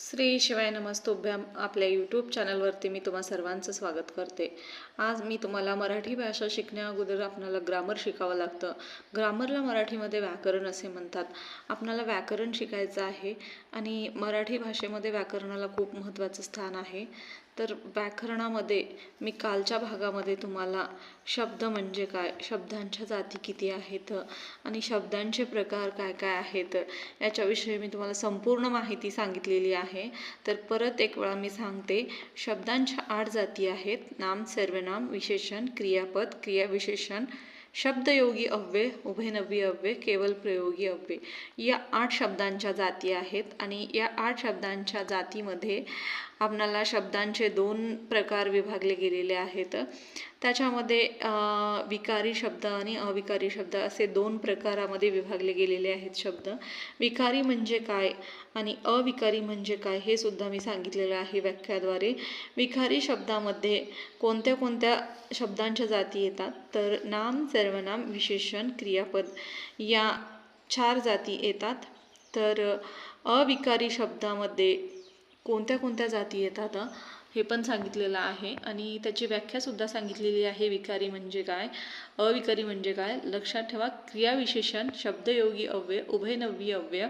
श्री शिवाय नमस्तोभ्याम आपल्या यूट्यूब चॅनलवरती मी तुम्हा सर्वांचं स्वागत करते. आज मी तुम्हाला मराठी भाषा शिकण्या अगोदर आपल्याला ग्रामर शिकावं लागतं. ग्रामरला मराठीमध्ये व्याकरण असे म्हणतात. आपणाला व्याकरण शिकायचं आहे आणि मराठी भाषेमध्ये व्याकरणाला खूप महत्त्वाचं स्थान आहे. तर व्याकरणामध्ये मी कालच्या भागामध्ये तुम्हाला शब्द म्हणजे काय शब्दांच्या जाती किती आहेत आणि शब्दांचे प्रकार काय काय आहेत याच्याविषयी मी तुम्हाला संपूर्ण माहिती सांगितलेली आहे. तर परत एक वेळा मी सांगते शब्दांच्या आठ जाती आहेत. नाम सर्वनाम विशेषण क्रियापद क्रियाविशेषण शब्दयोगी अव्यय उभयनवी अव्यय केवल प्रयोगी अव्यय. या आठ शब्दांच्या जाती आहेत आणि या आठ शब्दांच्या जातीमध्ये आपणाला शब्दांचे दोन प्रकार विभागले गेलेले आहेत. त्याच्यामध्ये विकारी शब्द आणि अविकारी शब्द असे दोन प्रकारामध्ये विभागले गेलेले आहेत शब्द. विकारी म्हणजे काय आणि अविकारी म्हणजे काय हे सुद्धा मी सांगितलेलं आहे व्याख्याद्वारे. विकारी शब्दामध्ये कोणत्या कोणत्या शब्दांच्या जाती येतात? तर नाम सर्वनाम विशेषण क्रियापद. या चार जाती येतात. तर अविकारी शब्दामध्ये कोणत्या कोणत्या जाती येतात हे? पण सांगितलेलं आहे. आणि त्याची व्याख्यासुद्धा सांगितलेली आहे विकारी म्हणजे काय? अविकारी म्हणजे काय? लक्षात ठेवा क्रियाविशेषण शब्दयोगी अव्यय उभयनव्यी अव्यय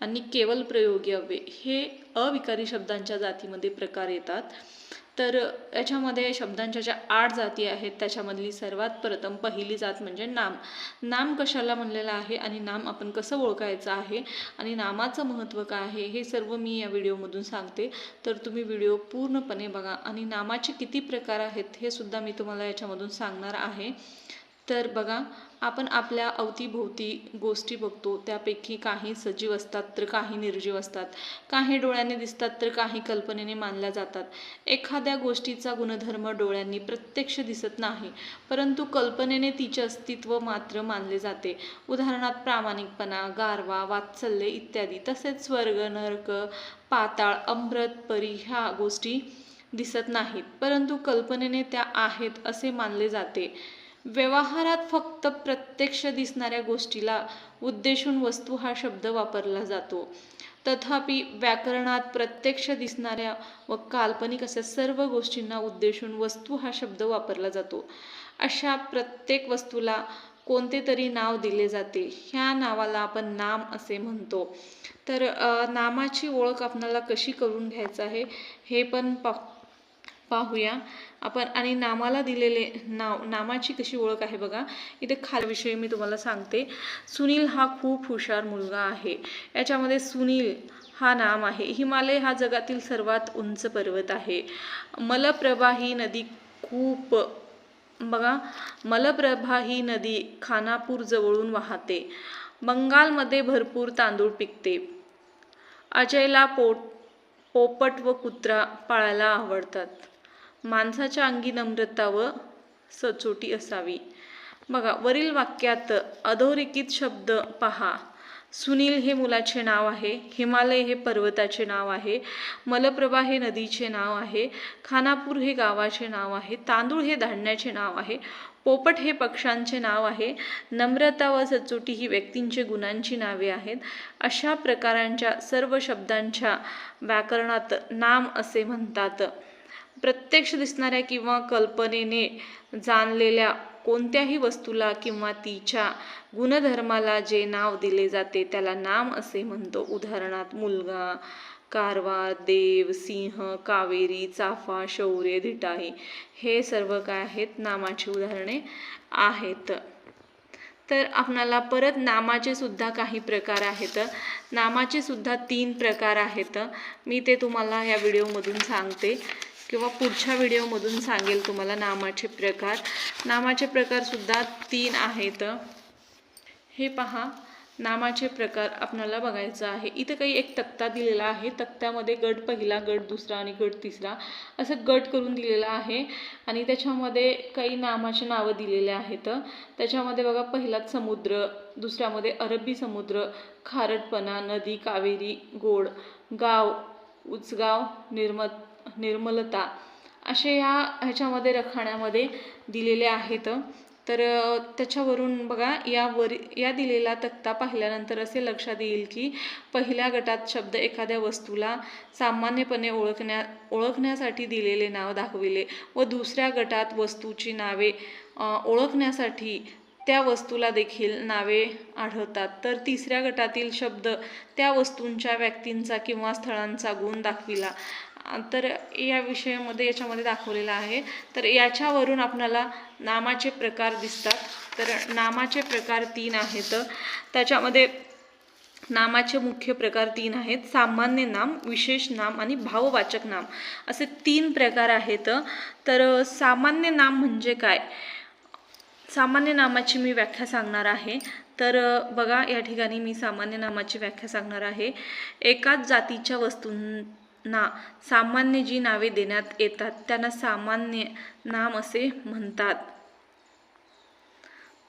आणि केवल प्रयोगी अव्यय हे अविकारी शब्दांच्या जातीमध्ये प्रकार येतात. तर याच्यामध्ये शब्दांच्या ज्या आठ जाती आहेत त्याच्यामधली सर्वात प्रथम पहिली जात म्हणजे नाम. नाम कशाला म्हणलेलं आहे आणि नाम आपण कसं ओळखायचं आहे आणि नामाचं महत्त्व काय आहे हे सर्व मी या व्हिडिओमधून सांगते. तर तुम्ही व्हिडिओ पूर्णपणे बघा आणि नामाचे किती प्रकार आहेत हे सुद्धा मी तुम्हाला याच्यामधून सांगणार आहे. तर बघा आपण आपल्या अवतीभोवती गोष्टी बघतो त्यापैकी काही सजीव असतात तर काही निर्जीव असतात. काही डोळ्याने दिसतात तर काही कल्पनेने मानल्या जातात. एखाद्या गोष्टीचा गुणधर्म डोळ्यांनी प्रत्यक्ष दिसत नाही परंतु कल्पनेने तिचे अस्तित्व मात्र मानले जाते. उदाहरणार्थ प्रामाणिकपणा गारवा वात्सल्य इत्यादी. तसेच स्वर्ग नरक पाताळ अमृत परी ह्या गोष्टी दिसत नाहीत परंतु कल्पनेने त्या आहेत असे मानले जाते. व्यवहारात फक्त प्रत्यक्ष दिसणाऱ्या गोष्टीला उद्देशून वस्तू हा शब्द वापरला जातो. तथापि व्याकरणात प्रत्यक्ष दिसणाऱ्या व काल्पनिक अशा सर्व गोष्टींना उद्देशून वस्तू हा शब्द वापरला जातो. अशा प्रत्येक वस्तूला कोणते तरी नाव दिले जाते ह्या नावाला आपण नाम असे म्हणतो. तर नामाची ओळख आपणाला कशी करून घ्यायचं आहे हे पण पा पाहूया. आपण आणि नामाला दिलेले नाव नामाची कशी ओळख आहे बघा. इथे खालविषयी मी तुम्हाला सांगते. सुनील हा खूप हुशार मुलगा आहे. याच्यामध्ये सुनील हा नाम आहे. हिमालय हा जगातील सर्वात उंच पर्वत आहे. मलप्रभा ही नदी खूप बघा. मलप्रभा ही नदी खानापूर जवळून वाहते. बंगालमध्ये भरपूर तांदूळ पिकते. अजयला पोट पोपट व कुत्रा पाळायला आवडतात. माणसाच्या अंगी नम्रता व सचोटी असावी. बघा वरील वाक्यात अधोरेखित शब्द पहा. सुनील हे मुलाचे नाव आहे हिमालय हे पर्वताचे नाव आहे मलप्रभा हे नदीचे नाव आहे खानापूर हे गावाचे नाव आहे तांदूळ हे धान्याचे नाव आहे पोपट हे पक्ष्यांचे नाव आहे नम्रता व सचोटी ही व्यक्तींचे गुणांची नावे आहेत. अशा प्रकारांच्या सर्व शब्दांच्या व्याकरणात नाम असे म्हणतात. प्रत्यक्ष दिसणाऱ्या किंवा कल्पनेने जाणलेल्या कोणत्याही वस्तूला किंवा तिच्या गुणधर्माला जे नाव दिले जाते त्याला नाम असे म्हणतो. उदाहरणार्थ मुलगा कारवार देव सिंह कावेरी चाफा शौर्य धिटाई हे सर्व काय आहेत? नामाची उदाहरणे आहेत. तर आपणाला परत नामाचे सुद्धा काही प्रकार आहेत. नामाचे सुद्धा तीन प्रकार आहेत. मी ते तुम्हाला या व्हिडिओमधून सांगते. किंवा पुढच्या व्हिडिओमधून सांगेल तुम्हाला नामाचे प्रकार. नामाचे प्रकारसुद्धा तीन आहेत. हे पहा नामाचे प्रकार आपणाला बघायचं आहे. इथं काही एक तक्ता दिलेला आहे. तक्त्यामध्ये गट पहिला गट दुसरा आणि गट तिसरा असं गट करून दिलेला आहे. आणि त्याच्यामध्ये काही नामाचे नावं दिलेले आहेत. त्याच्यामध्ये बघा पहिलाच समुद्र दुसऱ्यामध्ये अरबी समुद्र खारटपणा नदी कावेरी गोड गाव उचगाव निर्मत निर्मलता असे या ह्याच्यामध्ये रखाण्यामध्ये दिलेले आहेत. तर त्याच्यावरून बघा यावर या दिलेला तक्ता पाहिल्यानंतर असे लक्षात येईल की पहिल्या गटात शब्द एखाद्या वस्तूला सामान्यपणे ओळखण्या ओळखण्यासाठी दिलेले नाव दाखविले व दुसऱ्या गटात वस्तूची नावे ओळखण्यासाठी त्या वस्तूला देखील नावे आढळतात. तर तिसऱ्या गटातील शब्द त्या वस्तूंच्या व्यक्तींचा किंवा स्थळांचा गुण दाखविला. तर या विषयामध्ये याच्यामध्ये दाखवलेलं आहे. तर याच्यावरून आपणाला नामाचे प्रकार दिसतात. तर नामाचे प्रकार तीन आहेत. त्याच्यामध्ये नामाचे मुख्य प्रकार तीन आहेत. सामान्य नाम विशेष नाम आणि भाववाचक नाम असे तीन प्रकार आहेत. तर सामान्य नाम म्हणजे काय? सामान्य नामाची मी व्याख्या सांगणार आहे. तर बघा या ठिकाणी मी सामान्य नामाची व्याख्या सांगणार आहे. एकाच जातीच्या वस्तूं ना सामान्य जी नावे देण्यात येतात त्यांना सामान्य नाम असे म्हणतात.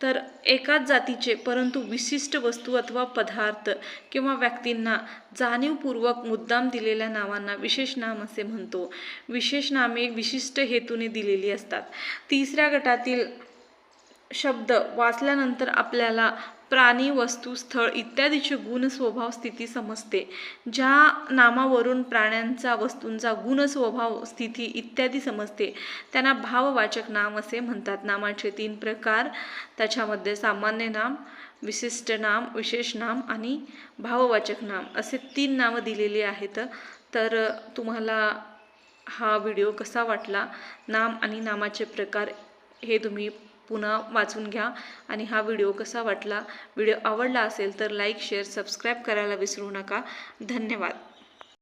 तर एकाच जातीचे परंतु विशिष्ट वस्तू अथवा पदार्थ किंवा व्यक्तींना जाणीवपूर्वक मुद्दाम दिलेल्या नावांना विशेष नाम असे म्हणतो. विशेष नामे विशिष्ट हेतूने दिलेली असतात. तिसऱ्या गटातील शब्द वाचल्यानंतर आपल्याला प्राणी वस्तू स्थळ इत्यादीचे गुण स्वभाव स्थिती समजते. ज्या नामावरून प्राण्यांचा वस्तूंचा गुण स्वभाव स्थिती इत्यादी समजते त्यांना भाववाचक नाम असे म्हणतात. नामाचे तीन प्रकार त्याच्यामध्ये सामान्य नाम विशिष्ट नाम विशेष नाम आणि भाववाचक नाम असे तीन नावं दिलेली आहेत. तर तुम्हाला हा व्हिडिओ कसा वाटला? नाम आणि नामाचे प्रकार हे तुम्ही पुन्हा वाचून घ्या. आणि हा व्हिडिओ कसा वाटला व्हिडिओ आवडला असेल तर लाईक शेअर सबस्क्राईब करायला विसरू नका. धन्यवाद.